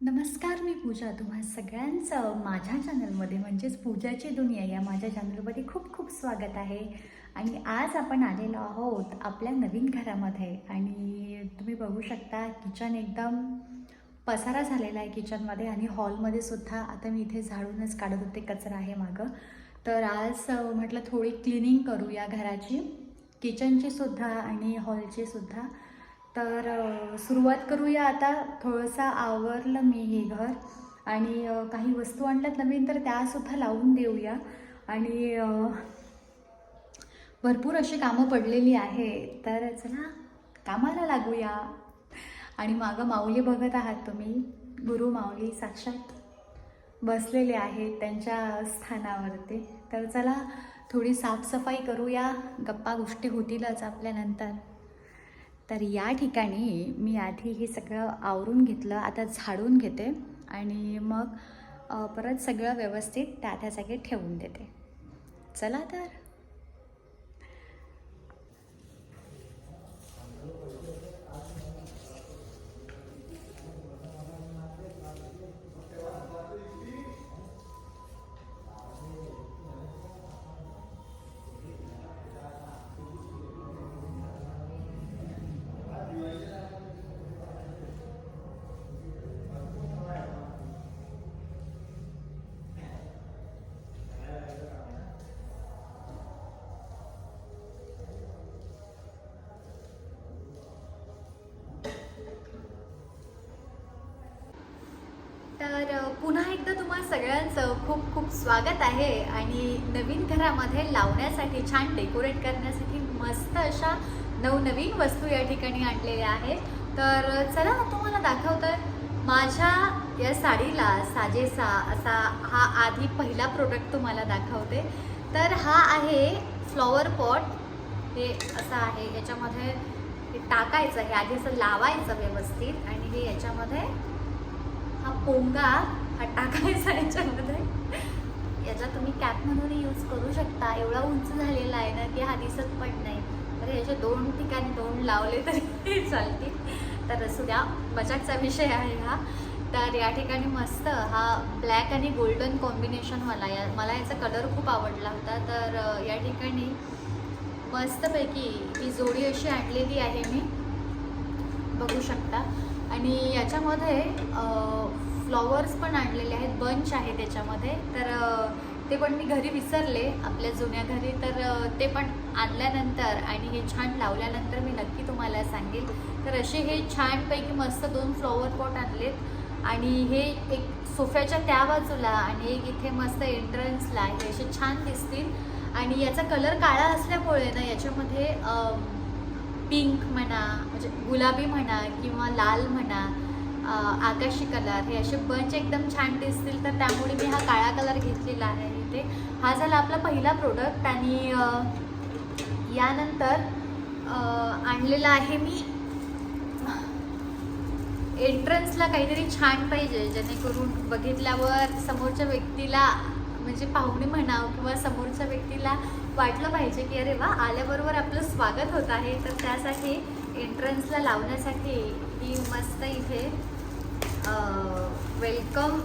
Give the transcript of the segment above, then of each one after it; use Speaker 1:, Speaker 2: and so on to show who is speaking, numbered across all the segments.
Speaker 1: नमस्कार मी पूजा. तुम्हा सगळ्यांचं माझ्या चॅनलमध्ये म्हणजेच पूजाची दुनिया या माझ्या चॅनलमध्ये खूप खूप स्वागत आहे. आणि आज आपण आलेलो आहोत आपल्या नवीन घरामध्ये. आणि तुम्ही बघू शकता किचन एकदम पसारा झालेला आहे किचनमध्ये आणि हॉलमध्ये सुद्धा. आता मी इथे झाडूनच काढत होते कचरा आहे मागं. तर आज म्हटलं थोडी क्लिनिंग करू या घराची. किचनची सुद्धा आणि हॉलची सुद्धा. तर सुरुवात करूया आता. थोडंसं आवरलं मी हे घर आणि काही वस्तू आणल्यात नवीन तर त्यासुद्धा लावून देऊया. आणि भरपूर अशी कामं पडलेली आहे. तर चला कामाला लागूया. आणि मागं माऊली बघत आहात तुम्ही. गुरु माऊली साक्षात बसलेले आहेत त्यांच्या स्थानावरती. तर चला थोडी साफसफाई करूया. गप्पा गोष्टी होतीलच आपल्यानंतर तर या ठिकाणी मी आधी हे सगळं आवरून घेतलं आता झाडून घेते आणि मग परत सगळं व्यवस्थित त्या त्या जागी ठेवून देते. चला तर. पुन्हा एकदा तुम्हा सगळ्यांचं खूप खूप स्वागत आहे आणि नवीन घरामध्ये लावण्यासाठी छान डेकोरेट करण्यासाठी मस्त अशा नवनवीन वस्तू या ठिकाणी आणलेल्या आहेत. तर चला तुम्हाला दाखवतोय. माझ्या या साडीला साजेसा असा हा आधी पहिला प्रोडक्ट तुम्हाला दाखवते. तर हा आहे फ्लॉवर पॉट हे असं आहे याच्यामध्ये हे टाकायचं हे आधी असं लावायचं व्यवस्थित आणि हे याच्यामध्ये हा पोंगा हा टाकायचा याच्यामध्ये याचा तुम्ही कॅपमधून यूज करू शकता. एवढा उंच झालेला आहे ना की हा दिसत पण नाही. तर याचे दोन ठिकाणी दोन लावले तरी चालतील. तर असू द्या मजाकचा विषय आहे हा. तर या ठिकाणी मस्त हा ब्लॅक आणि गोल्डन कॉम्बिनेशन मला या मला याचा कलर खूप आवडला होता. तर या ठिकाणी मस्तपैकी ही जोडी अशी आणलेली आहे मी. बघू शकता. आणि याच्यामध्ये फ्लॉवर्स पण आणलेले आहेत बंच आहे त्याच्यामध्ये. तर ते पण मी घरी विसरले आपल्या जुन्या घरी. तर ते पण आणल्यानंतर आणि हे छान लावल्यानंतर मी नक्की तुम्हाला सांगेल. तर असे हे छानपैकी मस्त दोन फ्लॉवर पॉट आणलेत. आणि हे एक सोफ्याच्या त्या बाजूला आणि एक इथे मस्त एंट्रन्सला हे असे छान दिसतील. आणि याचा कलर काळा असल्यामुळे ना याच्यामध्ये पिंक म्हणा म्हणजे गुलाबी म्हणा किंवा लाल म्हणा आकाशी कलर हे असे बंच एकदम छान दिसतील. तर त्यामुळे मी हा काळा कलर घेतलेला आहे इथे. हा झाला आपला पहिला प्रोडक्ट आणि यानंतर आणलेला आहे मी एंट्रन्सला काहीतरी छान पाहिजे जेणेकरून बघितल्यावर समोरच्या व्यक्तीला म्हणजे पाहुणे म्हणावं किंवा समोरच्या व्यक्तीला वाटलं पाहिजे की अरे वा आल्याबरोबर आपलं स्वागत होत आहे. तर त्यासाठी एंट्रन्सला लावण्यासाठी ही मस्त इथे वेलकम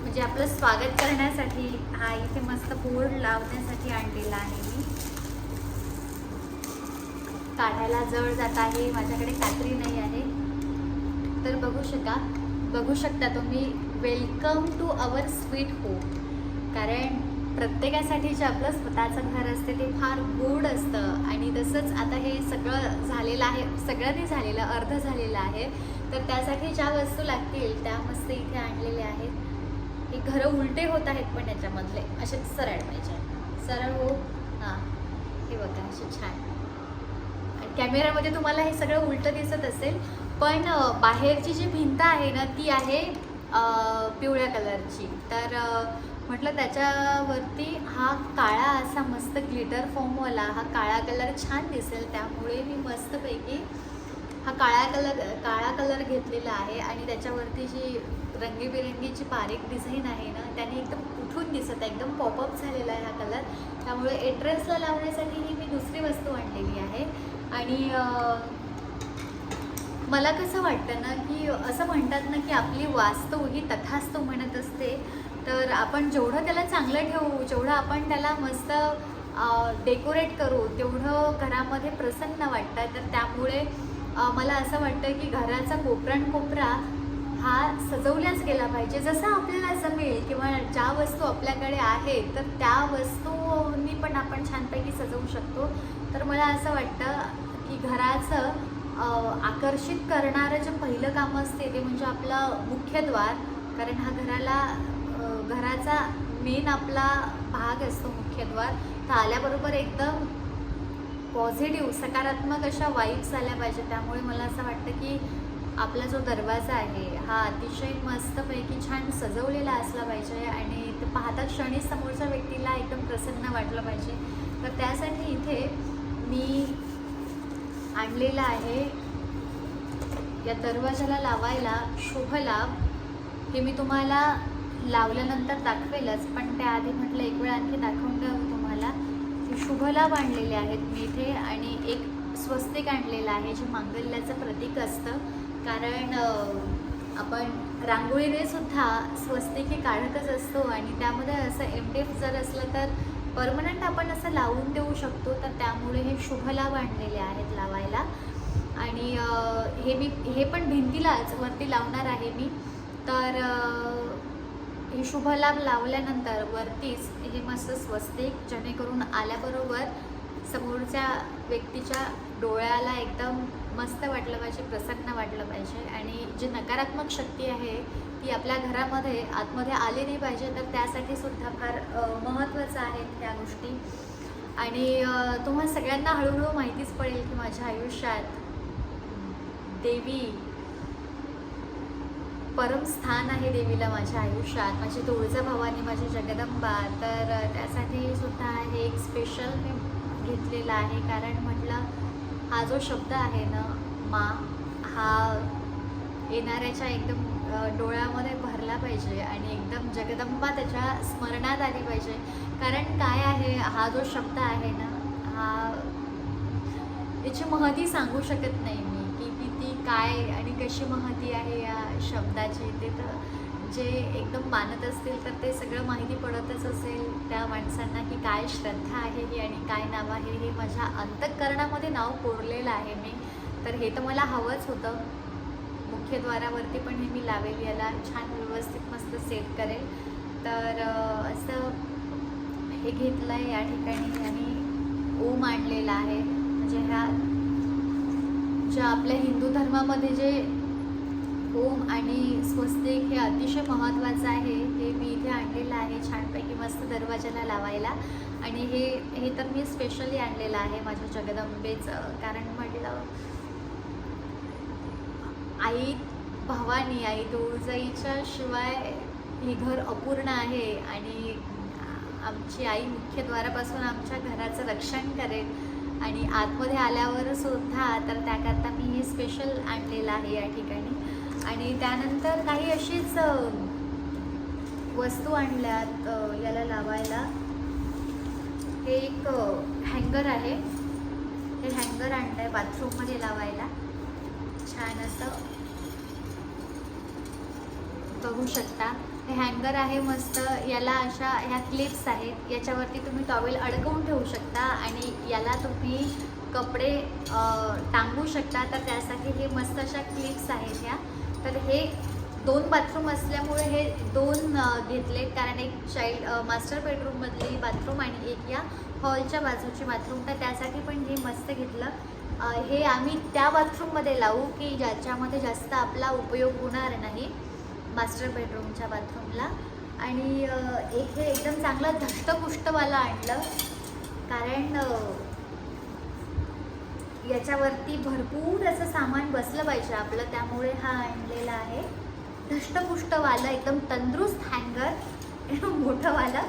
Speaker 1: म्हणजे आपलं स्वागत करण्यासाठी हा इथे मस्त बोर्ड लावण्यासाठी आणलेला आहे मी. काढायला जड जात आहे माझ्याकडे कात्री नाही आहे. तर बघू शका बघू शकता तुम्ही welcome to our sweet home कारण प्रत्येकासाठी जे आपलं स्वतःचं घर असते ते फार गोड असतं. आणि तसंच आता हे सगळं झालेलं आहे सगळं नाही झालेलं अर्ध झालेलं आहे. तर त्यासाठी ज्या वस्तू लागतील त्या मस्त इथे आणलेल्या आहेत. हे घरं उलटे होत आहेत पण याच्यामधले. असे सरळ पाहिजे. सरळ हो. हां. हे बघा असे छान. आणि कॅमेऱ्यामध्ये तुम्हाला हे सगळं उलटं दिसत असेल पण बाहेरची जी भिंत आहे ना ती आहे पिवळ्या कलरची. तर म्हटलं त्याच्यावरती हा काळा असा मस्त ग्लिटर फॉर्मवाला हा काळा कलर छान दिसेल. त्यामुळे मी मस्तपैकी हा काळा कलर काळा कलर घेतलेला आहे. आणि त्याच्यावरती जी रंगीबेरंगीची बारीक डिझाईन आहे ना त्याने एकदम उठून दिसत आहे. एकदम पॉपअप झालेला आहे हा कलर त्यामुळे एंट्रन्सला लावण्यासाठी ही मी दुसरी वस्तू आणलेली आहे. आणि मला कसं वाटतं ना की असं म्हणतात ना की आपली वास्तव ही तथास्तू म्हणत असते. तर आपण जेवढं त्याला चांगलं ठेवू जेवढं आपण त्याला मस्त डेकोरेट करू तेवढं घरामध्ये प्रसन्न वाटतं. तर त्यामुळे मला असं वाटतं की घराचा कोपरण कोपरा हा सजवल्याच गेला पाहिजे. जसं आपल्याला जमेल किंवा ज्या वस्तू आपल्याकडे आहेत तर त्या वस्तूंनी पण आपण छानपैकी सजवू शकतो. तर मला असं वाटतं की घराचं आकर्षित करणारं जे पहिलं काम असते ते म्हणजे आपलं मुख्यद्वार कारण हा घराला घराचा मेन आपला भाग असतो मुख्यद्वार. तर आल्याबरोबर एकदम पॉझिटिव्ह सकारात्मक अशा वाईब्स आल्या पाहिजे. त्यामुळे मला असं वाटतं की आपला जो दरवाजा आहे हा अतिशय मस्तपैकी छान सजवलेला असला पाहिजे आणि ते पाहता क्षणी समोरच्या व्यक्तीला एकदम प्रसन्न वाटलं पाहिजे. तर त्यासाठी इथे मी आणलेलं आहे या दरवाजाला लावायला शुभलाभ हे मी तुम्हाला लावल्यानंतर दाखवेलच पण त्याआधी म्हटलं एक वेळ आणखी दाखवून द्यावं तुम्हाला. हे शुभलाभ आणलेले आहेत मी इथे आणि एक स्वस्तिक आणलेलं आहे जे मांगल्याचं प्रतीक असतं. कारण आपण रांगोळीने सुद्धा स्वस्तिक हे काढतच असतो आणि त्यामध्ये असं एम डेफ जर असलं तर परमनंट आपण असं लावून देऊ शकतो. तर त्यामुळे हे शुभलाभ आणलेले आहेत लावायला. आणि हे मी हे पण भिंतीलाच वरती लावणार आहे मी. तर ही शुभलाभ लावल्यानंतर वरतीच हे मस्त स्वस्तिक जेणेकरून आल्याबरोबर समोरच्या व्यक्तीच्या डोळ्याला एकदम मस्त वाटलं पाहिजे प्रसन्न वाटलं पाहिजे. आणि जी नकारात्मक शक्ती आहे ती आपल्या घरामध्ये आतमध्ये आली नाही पाहिजे तर त्यासाठी सुद्धा फार महत्त्वाचं आहे त्या गोष्टी. आणि तुम्हाला तुम्हा सगळ्यांना हळूहळू माहितीच पडेल की माझ्या आयुष्यात देवी परम स्थान आहे देवीला माझ्या आयुष्यात. माझी तुळजा भवानी माझी जगदंबा. तर त्यासाठी सुद्धा हे एक स्पेशल मी घेतलेलं आहे. कारण म्हटलं हा जो शब्द आहे ना मा हा येणाऱ्याच्या एकदम डोळ्यामध्ये भरला पाहिजे आणि एकदम जगदंबा त्याच्या स्मरणात आली पाहिजे. कारण काय आहे हा जो शब्द आहे ना हा याची महती सांगू शकत नाही मी की किती काय आणि कशी महती आहे या शब्दाची ते तर जे एकदम मानत असतील तर ते सगळं माहिती पडतच असेल त्या माणसांना की काय श्रद्धा आहे ही आणि काय नाव आहे हे माझ्या अंतःकरणामध्ये नाव कोरलेलं आहे मी. तर हे तर मला हवंच होतं. मुख्यद्वारावरती पण हे मी लावेल याला छान व्यवस्थित मस्त सेट करेल. तर असं हे घेतलं आहे या ठिकाणी आणि ओम आणलेला आहे. म्हणजे ह्या ज्या आपल्या हिंदू धर्मामध्ये जे आणि स्वस्तिक हे अतिशय महत्त्वाचं आहे. हे मी इथे आणलेलं आहे छानपैकी मस्त दरवाजाला लावायला. आणि हे हे तर मी स्पेशली आणलेलं आहे माझ्या जगदंबेचं. कारण म्हटलं आई भवानी आई तुळजाईच्या शिवाय हे घर अपूर्ण आहे. आणि आमची आई मुख्यद्वारापासून आमच्या घराचं रक्षण करेल. आणि आतमध्ये आल्यावर सुद्धा तर त्याकरता मी हे स्पेशल आणलेलं आहे या ठिकाणी. आणि त्यानंतर काही अशीच वस्तू आणल्यात याला लावायला. हे एक हँगर आहे. हे हँगर आणलं आहे बाथरूममध्ये लावायला. छान असं बघू शकता. हँगर आहे मस्त. याला अशा ह्या क्लिप्स आहेत. याच्यावरती तुम्ही टॉवेल अडकवून ठेवू शकता आणि याला तुम्ही कपडे टांगू शकता. तर त्यासाठी हे मस्त अशा क्लिप्स आहेत ह्या. तर हे दोन बाथरूम असल्यामुळे हे दोन घेतले. घेतलेत कारण एक चाइल्ड मास्टर बेडरूममधली बाथरूम आणि एक या हॉलच्या बाजूची बाथरूम तर त्यासाठी पण हे मस्त घेतलं. हे आम्ही त्या बाथरूममध्ये लावू की ज्याच्यामध्ये जास्त आपला उपयोग होणार नाही. मास्टर बेडरूमच्या बाथरूमला. आणि एक हे एकदम चांगलं धष्टपुष्टवालं आणलं. कारण याच्यावरती भरपूर असं सामान बसलं पाहिजे आपलं. त्यामुळे हा आणलेला आहे. धष्टपुष्टवालं एकदम तंदुरुस्त हँगर मोठंवालं.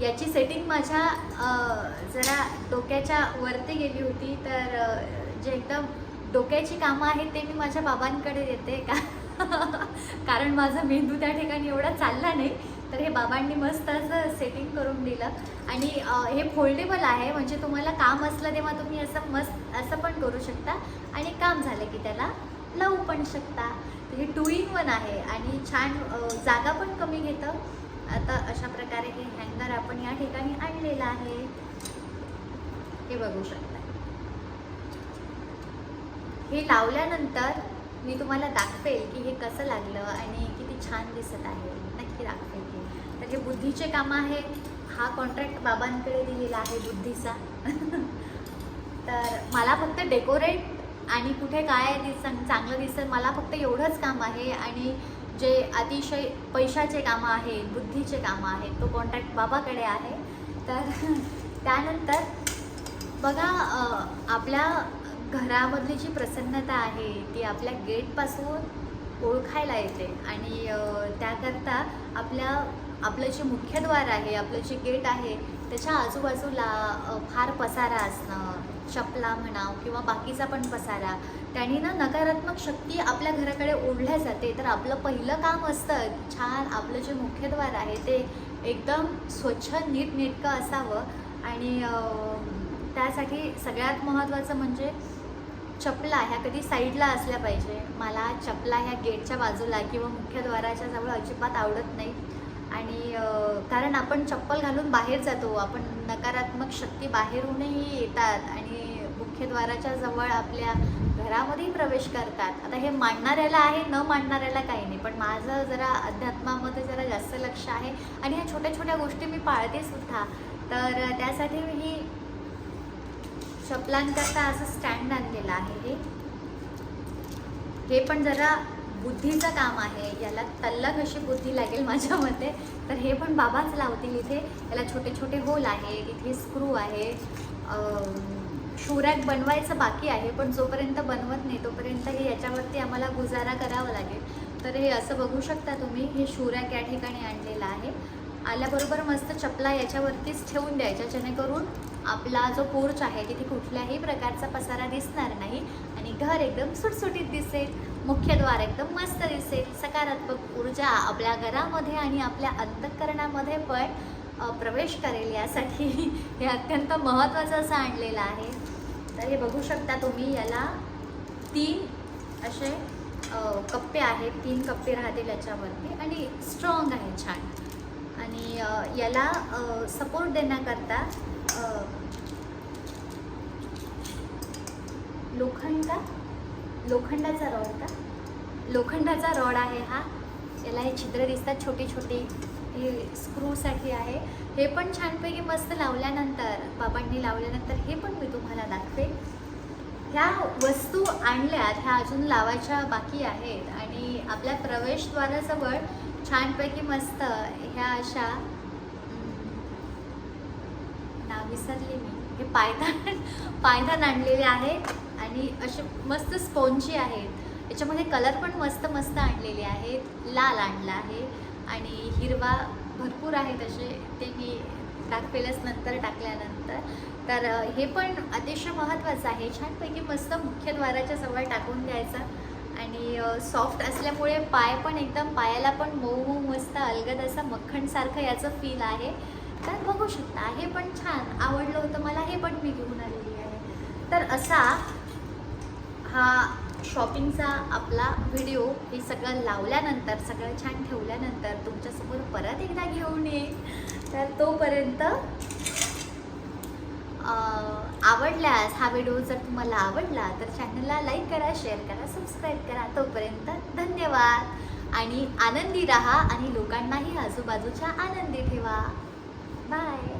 Speaker 1: याची सेटिंग माझ्या जरा डोक्याच्या वरती गेली होती. तर जे एकदम डोक्याची कामं आहेत ते मी माझ्या बाबांकडे देते का? कारण माझा मेंदू त्या ठिकाणी एवढा चालला नाही. तर हे बाबांनी मस्त असं सेटिंग करून दिलं. आणि हे फोल्डेबल आहे. म्हणजे तुम्हाला काम असलं तेव्हा तुम्ही असं मस्त असं पण करू शकता. आणि काम झालं की त्याला लावू पण शकता. हे टू इन वन आहे. आणि छान जागा पण कमी घेतं. आता अशा प्रकारे हे हँगर आपण या ठिकाणी आणलेलं आहे. हे बघू शकता. हे लावल्यानंतर मी तुम्हाला दाखवेल की हे कसं लागलं आणि किती छान दिसत आहे. नक्की दाखवेल हे तर हे बुद्धीचे कामं आहेत हा कॉन्ट्रॅक्ट बाबांकडे दिलेला आहे बुद्धीचा. तर मला फक्त डेकोरेट आणि कुठे काय दिस चांगलं दिसेल मला फक्त एवढंच काम आहे. आणि जे अतिशय पैशाचे कामं आहे बुद्धीचे कामं आहेत तो कॉन्ट्रॅक्ट बाबाकडे आहे. तर त्यानंतर बघा आपल्या घरामधली जी प्रसन्नता आहे ती आपल्या गेटपासून ओळखायला येते. आणि त्याकरता आपल्या आपलं जे मुख्यद्वार आहे आपलं जे गेट आहे त्याच्या आजूबाजूला फार पसारा असणं चपला म्हणाव किंवा बाकीचा पण पसारा त्याने ना नकारात्मक शक्ती आपल्या घराकडे ओढल्या जाते. तर आपलं पहिलं काम असतं छान आपलं जे मुख्यद्वार आहे ते एकदम स्वच्छ नीटनेटकं असावं. आणि त्यासाठी सगळ्यात महत्त्वाचं म्हणजे चपला ह्या कधी साईडला असल्या पाहिजे. मला चपला ह्या गेटच्या बाजूला किंवा मुख्यद्वाराच्या जवळ अजिबात आवडत नाही. आणि कारण आपण चप्पल घालून बाहेर जातो. आपण नकारात्मक शक्ती बाहेरूनही येतात आणि मुख्यद्वाराच्या जवळ आपल्या घरामध्येही प्रवेश करतात. आता हे मांडणाऱ्याला आहे न मांडणाऱ्याला काही नाही. पण माझं जरा अध्यात्मामध्ये जरा जास्त लक्ष आहे. आणि ह्या छोट्या छोट्या गोष्टी मी पाळते सुद्धा. तर त्यासाठी मी ही चपलांकरता असं स्टँड आणलेलं आहे हे. हे पण जरा बुद्धीचं काम आहे. याला तल्लक अशी बुद्धी लागेल माझ्या मते. तर हे पण बाबाच लावतील इथे. याला छोटे छोटे होल आहे इथे स्क्रू आहे. शूरॅक बनवायचं बाकी आहे पण जोपर्यंत बनवत नाही तोपर्यंत हे याच्यावरती आम्हाला गुजारा करावा लागेल. तर हे असं बघू शकता तुम्ही हे शूरॅक या ठिकाणी आणलेलं आहे. आल्याबरोबर मस्त चपला याच्यावरतीच ठेवून द्यायच्या जेणेकरून आपला जो पोर्च आहे तिथे कुठल्याही प्रकारचा पसारा दिसणार नाही आणि घर एकदम सुटसुटीत दिसेल. मुख्यद्वार एकदम मस्त दिसेल. सकारात्मक ऊर्जा आपल्या घरामध्ये आणि आपल्या अंतःकरणामध्ये पण प्रवेश करेल यासाठी हे अत्यंत महत्त्वाचं असं आणलेलं आहे. तर हे बघू शकता तुम्ही याला तीन असे कप्पे आहेत. तीन कप्पे राहतील याच्यावरती आणि स्ट्रॉंग आहे छान. आणि याला सपोर्ट देण्याकरता लोखंड लोखंडाचा रॉड का? लोखंडाचा रॉड आहे हा. याला हे छिद्र दिसतात छोटी छोटी हे स्क्रूसाठी आहे. हे पण छानपैकी मस्त लावल्यानंतर बाबांनी लावल्यानंतर हे पण मी तुम्हाला दाखवेन. ह्या वस्तू आणल्यात ह्या अजून लावायच्या बाकी आहेत. आणि आपल्या प्रवेशद्वाराजवळ छानपैकी मस्त ह्या अशा ना नाव विसरले मी. हे पायदान पायदान आणलेले आहेत आणि असे मस्त स्पॉन्जी आहेत. याच्यामध्ये कलर पण मस्त मस्त आणलेले आहेत. लाल आणला आहे आणि हिरवा भरपूर आहेत असे. ते मी दाखवेलच नंतर टाकल्यानंतर. तर हे पण अतिशय महत्त्वाचं आहे. छानपैकी मस्त मुख्यद्वाराच्या जवळ टाकून द्यायचं. आणि सॉफ्ट असल्यामुळे पाय पण एकदम पायाला पण मऊ मऊ मस्त अलगद असं मक्खणसारखं याचं फील आहे. तर बघू शकता हे पण छान. आवडलं होतं मला हे पण मी घेऊन आलेली आहे. तर असा हा शॉपिंगचा आपला व्हिडिओ हे सगळं लावल्यानंतर सगळं छान ठेवल्यानंतर तुमच्यासमोर परत एकदा घेऊन येईल तर तोपर्यंत आवडल्यास हा व्हिडिओ जर तुम्हाला आवडला तर चॅनलला लाईक करा शेअर करा सबस्क्राईब करा. तोपर्यंत धन्यवाद. आणि आनंदी राहा आणि लोकांनाही आजूबाजूच्या आनंदी ठेवा. बाय